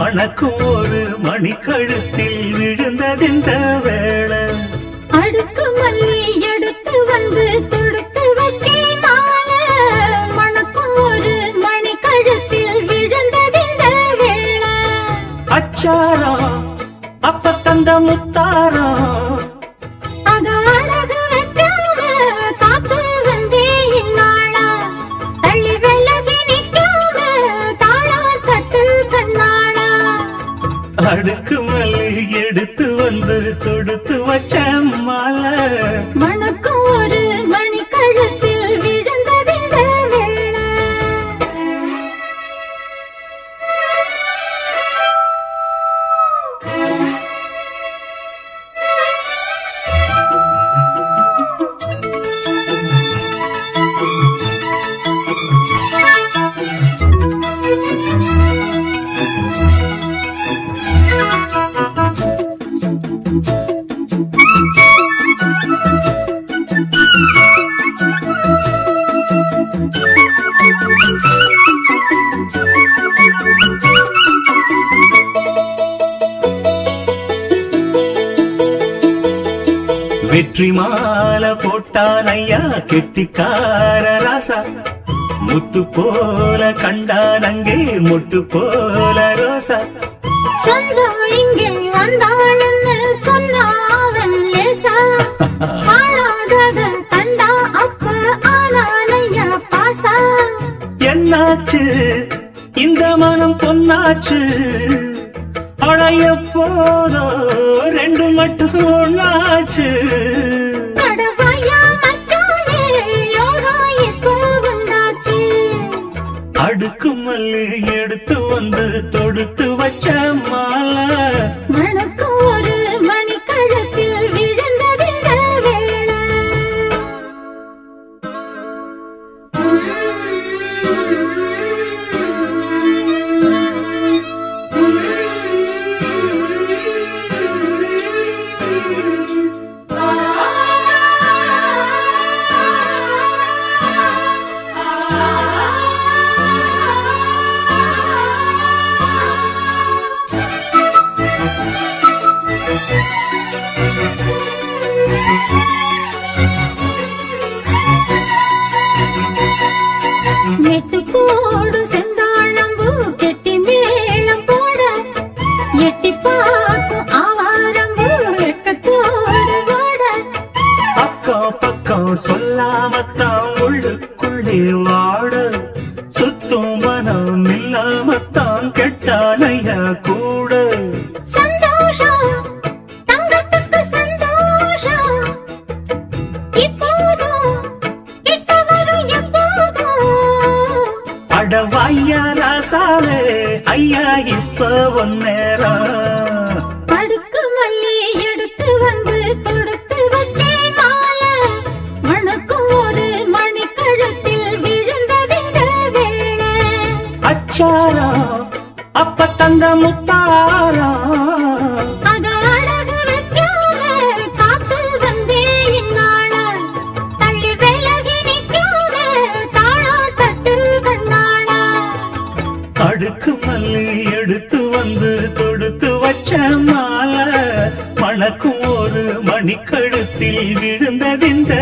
மணக்கும் ஒரு மணிக்கழுத்தில் விழுந்ததிந்த வேளை. அடுக்கு மல்லி எடுத்து வந்து தொடுத்து வச்சே மணக்கும் ஒரு மணி கழுத்தில் விழுந்ததிந்த வேளை. அச்சாரம் அப்ப தந்த முத்தாரம் அடுக்கு மல்லி எடுத்து வந்து தொடுத்து வச்ச மாலை. வணக்கம் ஒரு மணி கழுத்தில் விழுந்ததிந்த வேளை. வெற்றி மால போட்டான் ஐயா கெட்டிக்கார ராசா. முத்து போல கண்டான் அங்கே முட்டு போல ரோசா. சொந்தம் இங்கே வந்தாள் இந்த மனம் பொன்னாச்சு. அழைய போதோ ரெண்டு மட்டும் உண்டாச்சு அடுக்கு மல்லி எடுத்து வந்து you. உள்ளுக்குள்ளே வாட சுத்தும் மனம் இல்லாமத்தான் கெட்டானையா கூட. அடவாய்யா ராசாவே ஐயா இப்ப ஒன்னேரம் அடுக்கு மல்லி எடுத்து வந்து தொடுத்து தாழா தட்டு கண்ணாளா அடுக்கு மல்லி எடுத்து வந்து தொடுத்து வச்ச மாலை. மணக்கும் ஒரு மணிக்கழுத்தில் விழுந்ததிந்த